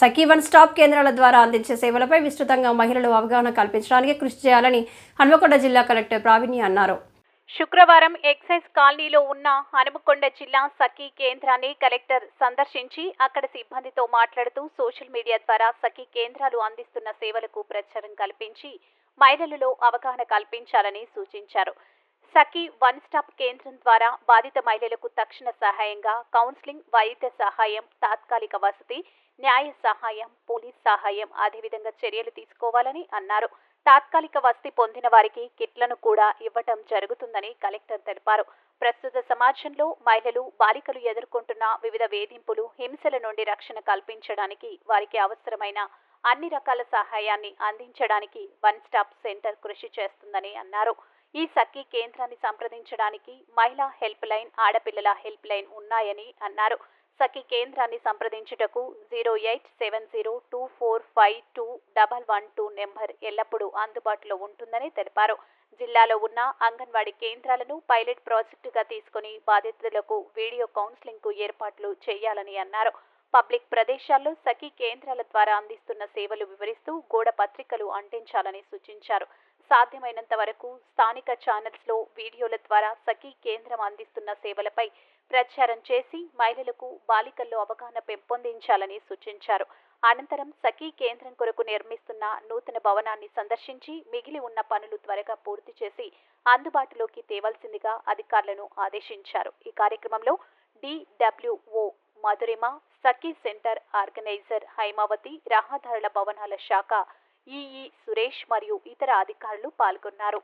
సఖీ one stop కేంద్రాల ద్వారా అందించే సేవలపై విస్తృతంగా మహిళలు అవగాహన కల్పించడానికి కృషి చేయాలని హన్మకొండ జిల్లా కలెక్టర్ ప్రావీణ్య అన్నారు. శుక్రవారం ఎక్సైజ్ కాలనీలో ఉన్న హనుమకొండ జిల్లా సఖీ కేంద్రాన్ని కలెక్టర్ సందర్శించి అక్కడ సిబ్బందితో మాట్లాడుతూ సోషల్ మీడియా ద్వారా సఖీ కేంద్రాలు అందిస్తున్న సేవలకు ప్రచారం కల్పించి మహిళలలో అవగాహన కల్పించాలని సూచించారు. సఖీ వన్ స్టాప్ కేంద్రం ద్వారా బాధిత మహిళలకు తక్షణ సహాయంగా కౌన్సిలింగ్ వైద్య సహాయం తాత్కాలిక వసతి న్యాయ సహాయం పోలీస్ సహాయం అదేవిధంగా చర్యలు తీసుకోవాలని అన్నారు. తాత్కాలిక వసతి పొందిన వారికి కిట్లను కూడా ఇవ్వటం జరుగుతుందని కలెక్టర్ తెలిపారు. ప్రస్తుత సమాజంలో మహిళలు బాలికలు ఎదుర్కొంటున్న వివిధ వేధింపులు హింసల నుండి రక్షణ కల్పించడానికి వారికి అవసరమైన అన్ని రకాల సహాయాన్ని అందించడానికి వన్ స్టాప్ సెంటర్ కృషి చేస్తుందని అన్నారు. ఈ సఖీ కేంద్రాన్ని సంప్రదించడానికి మహిళా హెల్ప్ లైన్ ఆడపిల్లల హెల్ప్ లైన్ ఉన్నాయని అన్నారు. సఖీ కేంద్రాన్ని సంప్రదించుటకు zero eight seven zero two four five two double one two number ఎల్లప్పుడూ అందుబాటులో ఉంటుందని తెలిపారు. జిల్లాలో ఉన్న అంగన్వాడీ కేంద్రాలను పైలట్ ప్రాజెక్టుగా తీసుకుని బాధితులకు వీడియో కౌన్సిలింగ్కు ఏర్పాట్లు చేయాలని అన్నారు. పబ్లిక్ ప్రదేశాల్లో సఖీ కేంద్రాల ద్వారా అందిస్తున్న సేవలు వివరిస్తూ గోడ పత్రికలు అంటించాలని సూచించారు. సాధ్యమైనంత వరకు స్థానిక ఛానల్స్లో వీడియోల ద్వారా సఖీ కేంద్రం అందిస్తున్న సేవలపై ప్రచారం చేసి మహిళలకు బాలికల్లో అవగాహన పెంపొందించాలని సూచించారు. అనంతరం సఖీ కేంద్రం కొరకు నిర్మిస్తున్న నూతన భవనాన్ని సందర్శించి మిగిలి ఉన్న పనులు త్వరగా పూర్తి చేసి అందుబాటులోకి తేవాల్సిందిగా అధికారులను ఆదేశించారు. ఈ కార్యక్రమంలో DWO Madhurima Sakhi centre organiser Haimavathi రహదారుల భవనాల శాఖ ఈఈ సురేష్ మరియు ఇతర అధికారులు పాల్గొన్నారు.